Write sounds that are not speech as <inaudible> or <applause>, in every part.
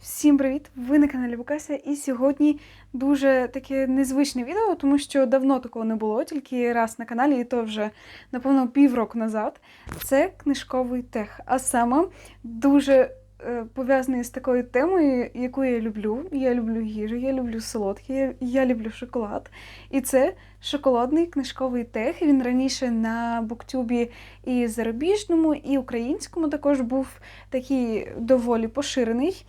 Всім привіт! Ви на каналі Букася, і сьогодні дуже таке незвичне відео, тому що давно такого не було, тільки раз на каналі, і то вже, напевно, півроку назад. Це книжковий тех. А саме дуже е, пов'язаний з такою темою, яку я люблю. Я люблю їжу, я люблю солодкі, я, я люблю шоколад. І це шоколадний книжковий тех. Він раніше на буктюбі і зарубіжному, і українському також був такий доволі поширений.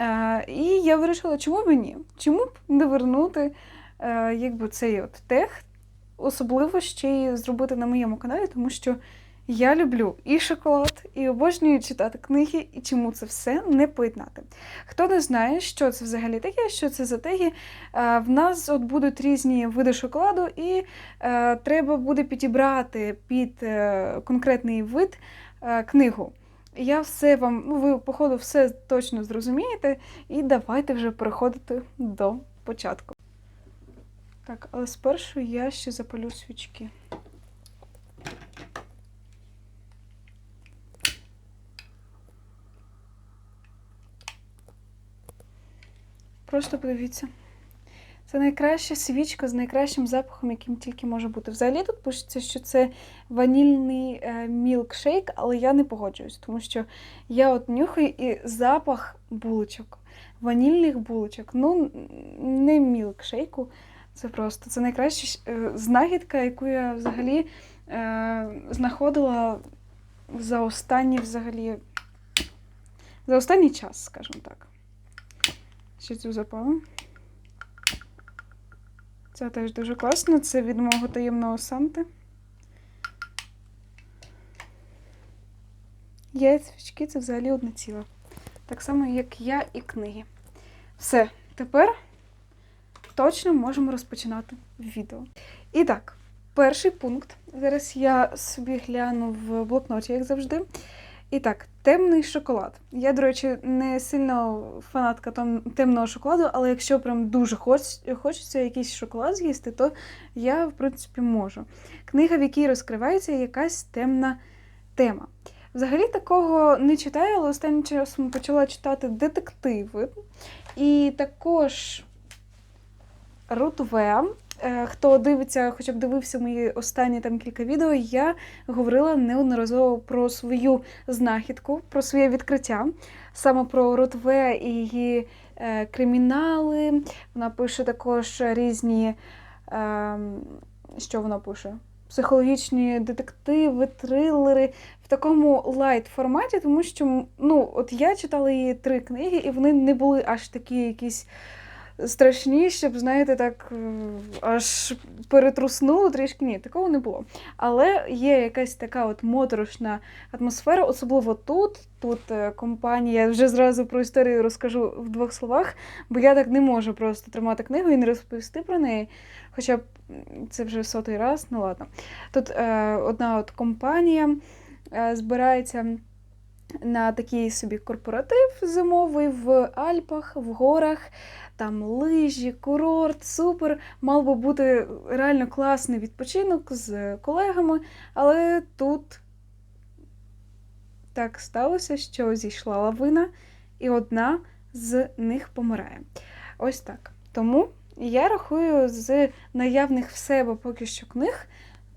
Е, і я вирішила, чому б ні? Чому б не вернути е, якби цей от тех, особливо ще й зробити на моєму каналі, тому що я люблю і шоколад, і обожнюю читати книги, і чому це все не поєднати. Хто не знає, що це взагалі таке, що це за теги, е, в нас от будуть різні види шоколаду, і треба буде підібрати під конкретний вид книгу. Я все вам, ну ви, походу, все точно зрозумієте, і давайте вже переходити до початку. Так, але спершу я ще запалю свічки. Просто подивіться. Це найкраща свічка з найкращим запахом, яким тільки може бути. Взагалі тут пишеться, що це ванільний е, мілкшейк, але я не погоджуюсь, тому що я от нюхаю і запах булочок, ванільних булочок. Ну, не мілкшейку. Це просто це найкраща е, знахідка, яку я взагалі е, знаходила за останні взагалі. За останній час, скажімо так. Ще цю запалу. Це теж дуже класно. Це від мого таємного Санти. Я свічки це взагалі одне ціле. Так само, як я і книги. Все, тепер точно можемо розпочинати відео. І так, перший пункт. Зараз я собі гляну в блокноті, як завжди. І так, темний шоколад. Я, до речі, не сильно фанатка там темного шоколаду, але якщо прям дуже хоч, хочеться якийсь шоколад з'їсти, то я, в принципі, можу. Книга, в якій розкривається якась темна тема. Взагалі такого не читаю, але останнім часом почала читати детективи. І також Рутве. Е, Хто дивиться, хоча б дивився мої останні там кілька відео, я говорила неодноразово про свою знахідку, про своє відкриття, саме про Ротве і її е, кримінали. Вона пише також різні, е, що вона пише? Психологічні детективи, трилери в такому лайт форматі, тому що ну, от я читала її три книги, і вони не були аж такі якісь страшні, щоб, знаєте, так е, аж перетруснуло трішки. Ні, такого не було. Але є якась така от моторошна атмосфера, особливо тут. Тут е, компанія, вже зразу про історію розкажу в двох словах, бо я так не можу просто тримати книгу і не розповісти про неї. Хоча б це вже сотий раз, ну ладно. Тут е, одна от компанія е, збирається на такий собі корпоратив зимовий в Альпах, в горах, там лижі, курорт, супер. Мав би бути реально класний відпочинок з колегами, але тут так сталося, що зійшла лавина, і одна з них помирає. Ось так. Тому я рахую з наявних в себе поки що книг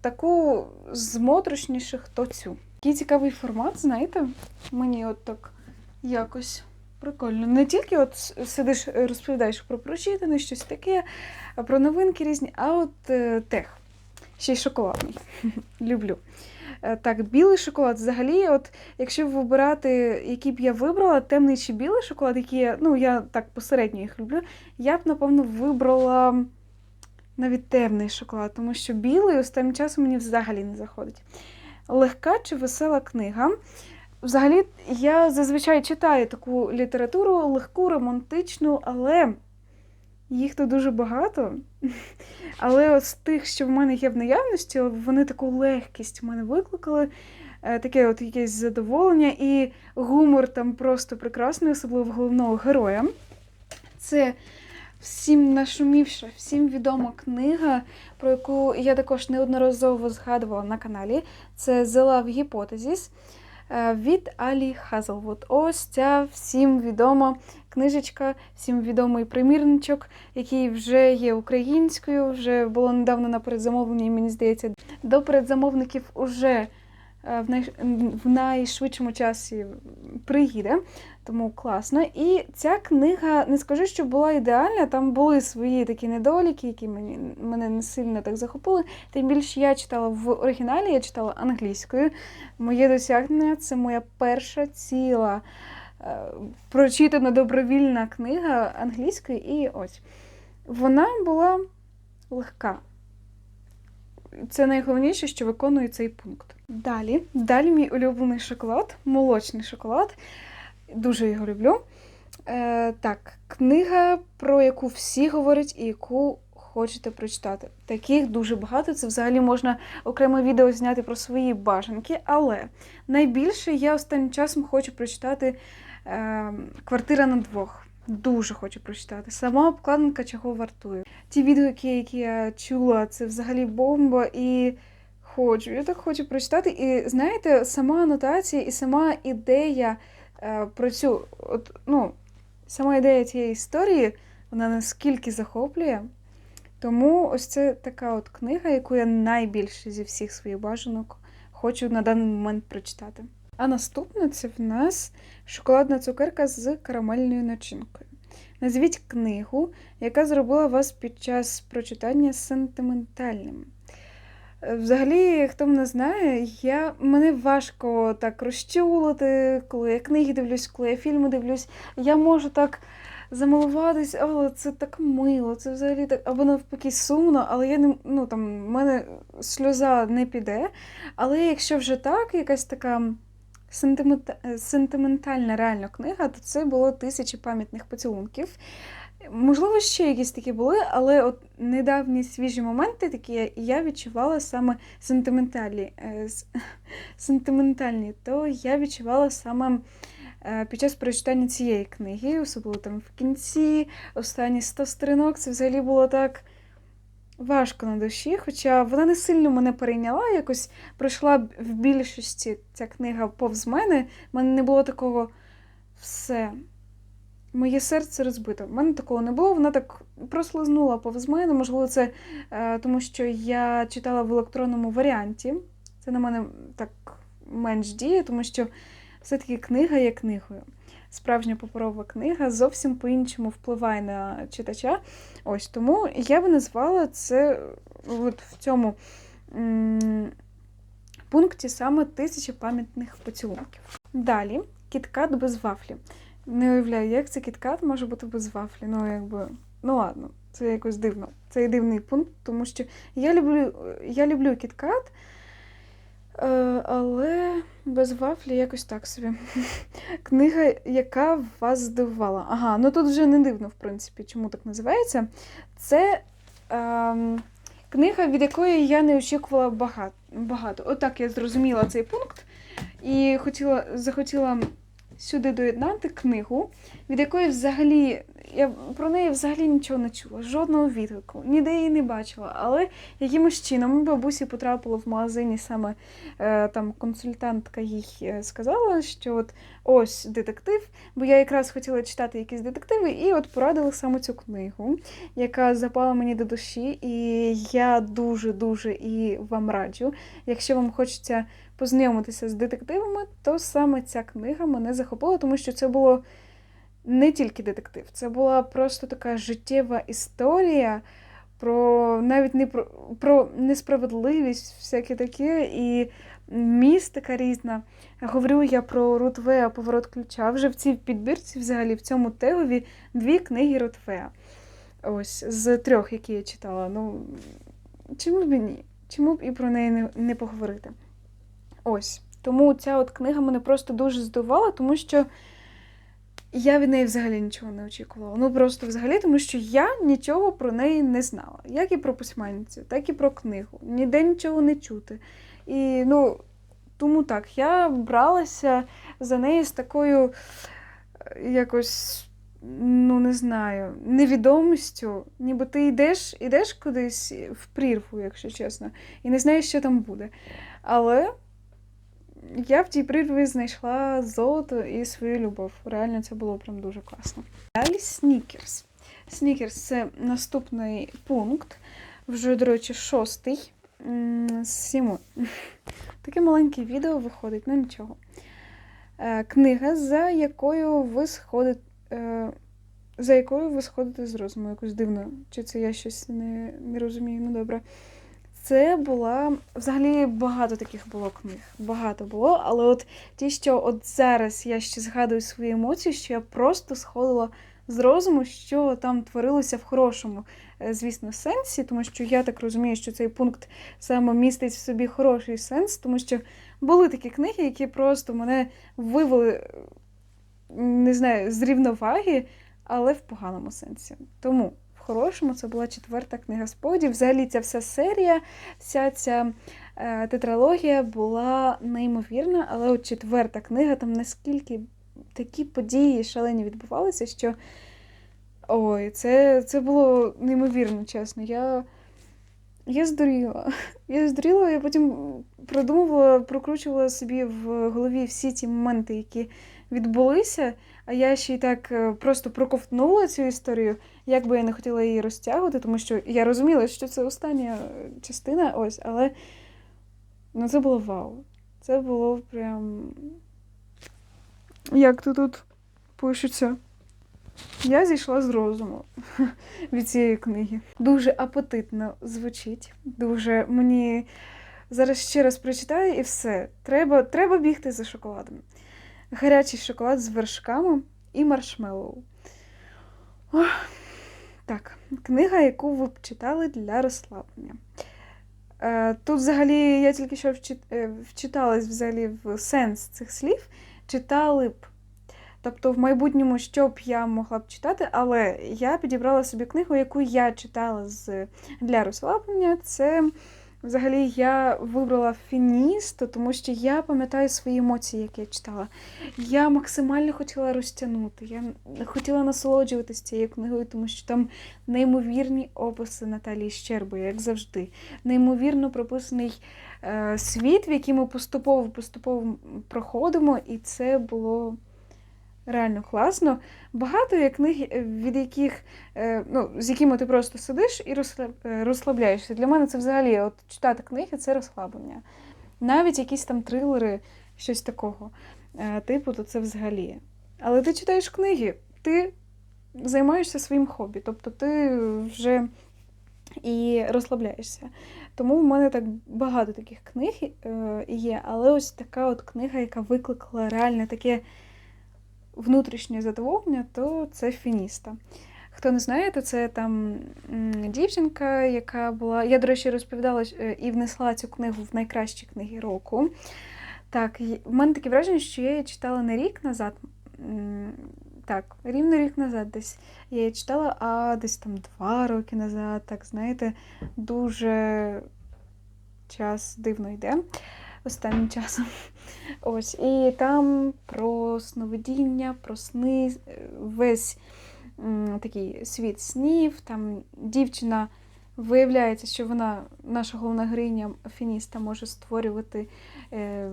таку з моторошніших то цю. Який цікавий формат, знаєте, мені от так якось прикольно. Не тільки от сидиш, розповідаєш про прочитане, щось таке, про новинки різні, а от е, тех. Ще й шоколадний. <laughs> Люблю. Е, Так, білий шоколад. Взагалі, от якщо вибирати, який б я вибрала, темний чи білий шоколад, який я, ну, я так посередньо їх люблю, я б, напевно, вибрала навіть темний шоколад, тому що білий останнім часом мені взагалі не заходить. Легка чи весела книга. Взагалі, я зазвичай читаю таку літературу легку, романтичну, але їх тут дуже багато. <laughs> Але от з тих, що в мене є в наявності, вони таку легкість в мене викликали, е, таке от якесь задоволення, і гумор там просто прекрасний, особливо головного героя. Це всім нашумівша, всім відома книга, про яку я також неодноразово згадувала на каналі. Це The Love Hypothesis. Е, від Алі Хазлвуд. Ось ця всім відома книжечка, всім відомий примірничок, який вже є українською, вже було недавно на передзамовленні, мені здається, до передзамовників уже е, в, най... в найшвидшому часі приїде, тому класно. І ця книга, не скажу, що була ідеальна, там були свої такі недоліки, які мені, мене не сильно так захопили. Тим більше я читала в оригіналі, я читала англійською. Моє досягнення це моя перша ціла е, прочитана добровільна книга англійською, і ось вона була легка. Це найголовніше, що виконує цей пункт. Далі, далі мій улюблений шоколад, молочний шоколад. Дуже його люблю. Е, Так, книга, про яку всі говорять і яку хочете прочитати. Таких дуже багато. Це взагалі можна окреме відео зняти про свої бажанки. Але найбільше я останнім часом хочу прочитати е, Квартира на двох. Дуже хочу прочитати. Сама обкладинка чого вартує. Ті відгуки, які я чула, це взагалі бомба і хочу. Я так хочу прочитати. І знаєте, сама анотація і сама ідея е, про цю, от, ну, сама ідея цієї історії, вона наскільки захоплює. Тому ось це така от книга, яку я найбільше зі всіх своїх бажанок хочу на даний момент прочитати. А наступна це в нас шоколадна цукерка з карамельною начинкою. Назвіть книгу, яка зробила вас під час прочитання сентиментальним. Е, Взагалі, хто мене знає, я, мене важко так розчулити, коли я книги дивлюсь, коли я фільми дивлюсь. Я можу так замилуватись, але це так мило, це взагалі так, або навпаки сумно, але я не ну там в мене сльоза не піде. Але якщо вже так, якась така. Сентиментальна реально книга, то це було тисячі пам'ятних поцілунків. Можливо, ще якісь такі були, але от недавні свіжі моменти такі я відчувала саме сентиментальні, е, <laughs> сентиментальні, то я відчувала саме е, під час прочитання цієї книги, особливо там в кінці, останні 100 сторінок, це взагалі було так важко на душі, хоча вона не сильно мене перейняла, якось пройшла в більшості ця книга повз мене. У мене не було такого все. Моє серце розбито. У мене такого не було, вона так прослизнула повз мене. Можливо, це е, тому, що я читала в електронному варіанті. Це на мене так менш діє, тому що все-таки книга є книгою. Справжня паперова книга зовсім по-іншому впливає на читача. Ось тому я би назвала це от в цьому пункті саме тисяча пам'ятних поцілунків. Далі кіткат без вафлі. Не уявляю, як це кіткат може бути без вафлі. Ну, якби, ну ладно, це якось дивно. Це дивний пункт, тому що я люблю, я люблю кіткат, але без вафлі якось так собі. <laughs> Книга, яка вас здивувала. Ага, ну тут вже не дивно, в принципі, чому так називається. Це ем, книга, від якої я не очікувала багато. Отак я зрозуміла цей пункт і хотіла, захотіла сюди доєднати книгу, від якої взагалі я про неї взагалі нічого не чула, жодного відгуку, ніде її не бачила. Але якимось чином бабусі потрапила в магазині саме е, там консультантка їй е, сказала, що от ось детектив, бо я якраз хотіла читати якісь детективи, і от порадила саме цю книгу, яка запала мені до душі, і я дуже-дуже і вам раджу. Якщо вам хочеться познайомитися з детективами, то саме ця книга мене захопила, тому що це було не тільки детектив, це була просто така життєва історія про навіть не про, про несправедливість, всяке таке, і містика різна. Говорю я про Рутвея Поворот ключа. Вже в цій підбірці, взагалі, в цьому тегові дві книги Рутвея. Ось з трьох, які я читала. Ну чому б і ні? Чому б і про неї не, не поговорити? Ось. Тому ця от книга мене просто дуже здивувала, тому що я від неї взагалі нічого не очікувала. Ну просто взагалі, тому що я нічого про неї не знала. Як і про письменницю, так і про книгу. Ніде нічого не чути. І ну, тому так, я бралася за неї з такою е, якось. Ну, не знаю, невідомістю, ніби ти йдеш, йдеш кудись в прірву, якщо чесно, і не знаєш, що там буде. Але я в тій прірві знайшла золото і свою любов. Реально це було прям дуже класно. Далі снікерс. Снікерс це наступний пункт, вже, до речі, шостий з. Таке маленьке відео виходить, ну нічого. Е, Книга, за якою ви сходите. За якою ви сходите з розуму, якось дивно. Чи це я щось не, не розумію? Ну добре. Це була взагалі багато таких було книг. Багато було, але от ті, що от зараз я ще згадую свої емоції, що я просто сходила з розуму, що там творилося в хорошому, е, звісно, сенсі, тому що я так розумію, що цей пункт саме містить в собі хороший сенс, тому що були такі книги, які просто мене вивели, не знаю, з рівноваги, але в поганому сенсі. Тому хорошому це була четверта книга спогадів. Взагалі ця вся серія, вся ця е, тетралогія була неймовірна, але от четверта книга, там наскільки такі події шалені відбувалися, що ой, це, це було неймовірно, чесно. Я, я здуріла. Я здуріла, я потім продумувала, прокручувала собі в голові всі ті моменти, які відбулися. А я ще й так е, просто проковтнула цю історію, як би я не хотіла її розтягувати, тому що я розуміла, що це остання е, частина, ось, але ну, це було вау. Це було прям. Як то тут пишеться? Я зійшла з розуму <laughs> від цієї книги. Дуже апетитно звучить. Дуже мені зараз ще раз прочитаю і все. Треба, треба бігти за шоколадом. Гарячий шоколад з вершками і маршмеллоу. Ох. Так, книга, яку ви б читали для розслаблення. Е, Тут взагалі я тільки що е, вчиталась взагалі в сенс цих слів. Читали б. Тобто, в майбутньому, що б я могла б читати, але я підібрала собі книгу, яку я читала з... для розслаблення. Це взагалі я вибрала фіністо, тому що я пам'ятаю свої емоції, які я читала. Я максимально хотіла розтягнути, я хотіла насолоджуватися цією книгою, тому що там неймовірні описи Наталії Щерби, як завжди. Неймовірно прописаний е, світ, в який ми поступово поступово проходимо, і це було. Реально класно. Багато є книг, е, від яких, е, ну, з якими ти просто сидиш і е, розслабляєшся. Для мене це взагалі от читати книги це розслаблення. Навіть якісь там трилери, щось такого. Типу, то це взагалі. Але ти читаєш книги, ти займаєшся своїм хобі, тобто ти вже і розслабляєшся. Тому в мене так багато таких книг є, але ось така от книга, яка викликала реально таке внутрішнє задоволення, то це фініста. Хто не знає, то це там дівчинка, яка була. Я, до речі, розповідала е, і внесла цю книгу в найкращі книги року. Так, в мене таке враження, що я її читала не рік назад. Так, рівно рік назад десь я її читала, а десь там два роки назад, так знаєте, дуже час дивно йде останнім часом. <laughs> Ось, і там про сновидіння, про сни, е, весь м, такий світ снів. Там дівчина виявляється, що вона, наша головна героїня Фініста, може створювати е,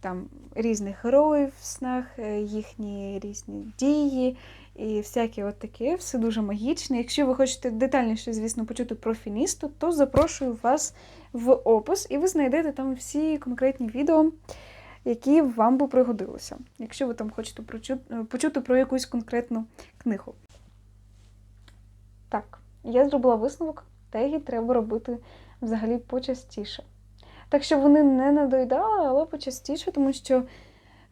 там різних героїв в снах, е, їхні різні дії. І всяке от таке, все дуже магічне. Якщо ви хочете детальніше, звісно, почути про фіністу, то запрошую вас в опис, і ви знайдете там всі конкретні відео, які вам би пригодилися, якщо ви там хочете почути про якусь конкретну книгу. Так, я зробила висновок, теги треба робити взагалі почастіше. Так що вони не надоїдали, але почастіше, тому що,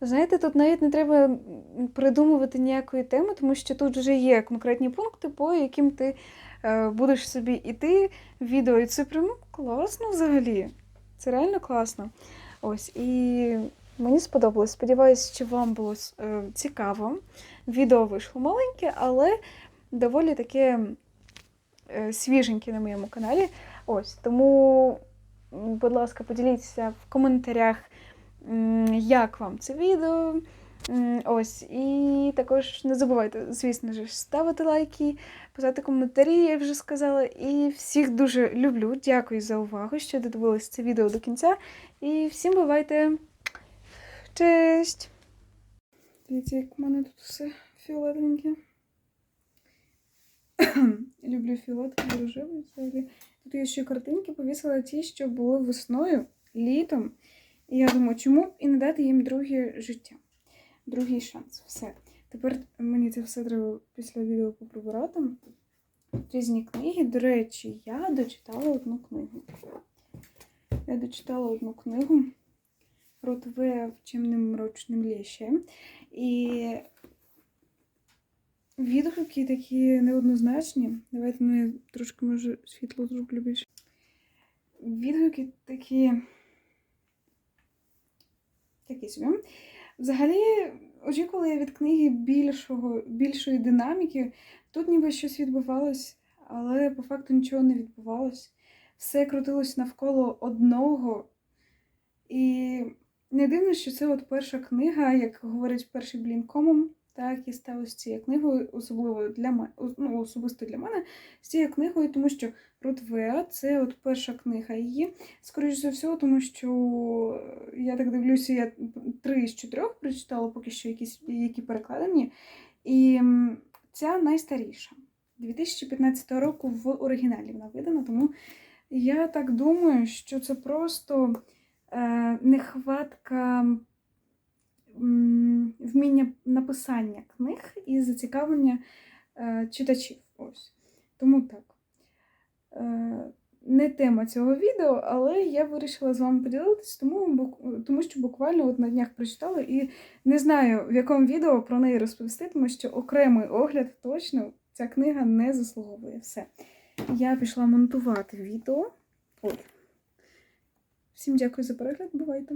знаєте, тут навіть не треба придумувати ніякої теми, тому що тут вже є конкретні пункти, по яким ти е, будеш собі іти відео. І це прям класно взагалі. Це реально класно. Ось, і мені сподобалось. Сподіваюсь, що вам було е, цікаво. Відео вийшло маленьке, але доволі таке е, свіженьке на моєму каналі. Ось, тому, будь ласка, поділіться в коментарях, як вам це відео. Ось, і також не забувайте, звісно ж, ставити лайки, писати коментарі, я вже сказала. І всіх дуже люблю. Дякую за увагу, що додивились це відео до кінця. І всім бувайте! Cześć! Дивіться, як в мене тут все фіолетовеньке. <coughs> Люблю фіолет, рожевий взагалі. Тут я ще картинки повісила ті, що були весною, літом. І я думаю, чому б і не дати їм друге життя, другий шанс. Все. Тепер мені це все треба після відео поприбирати. Тут Різні книги. До речі, я дочитала одну книгу. Я дочитала одну книгу Ротве в чимним мрочним ліші. І відгуки такі неоднозначні. Давайте ну, я трошки може світло зроблю більше. Відгуки такі. Такі собі. Взагалі, очікувала я від книги більшого, більшої динаміки. Тут ніби щось відбувалось, але по факту нічого не відбувалось. Все крутилось навколо одного. І не дивно, що це от перша книга, як говорять перший блін комом, так і сталося з цією книгою, особливо для мене, ну, особисто для мене, з цією книгою, тому що Рут Веа це от перша книга її. Скоріше за все, тому що я так дивлюся, я три з чотирьох прочитала поки що якісь, які перекладені. І ця найстаріша. 2015 року в оригіналі вона видана, тому я так думаю, що це просто е, нехватка вміння написання книг і зацікавлення е, читачів. Ось. Тому так. Е, не тема цього відео, але я вирішила з вами поділитися, тому, тому що буквально от на днях прочитала і не знаю, в якому відео про неї розповісти, тому що окремий огляд точно ця книга не заслуговує. Все. Я пішла монтувати відео. Ой. Всім дякую за перегляд, бувайте!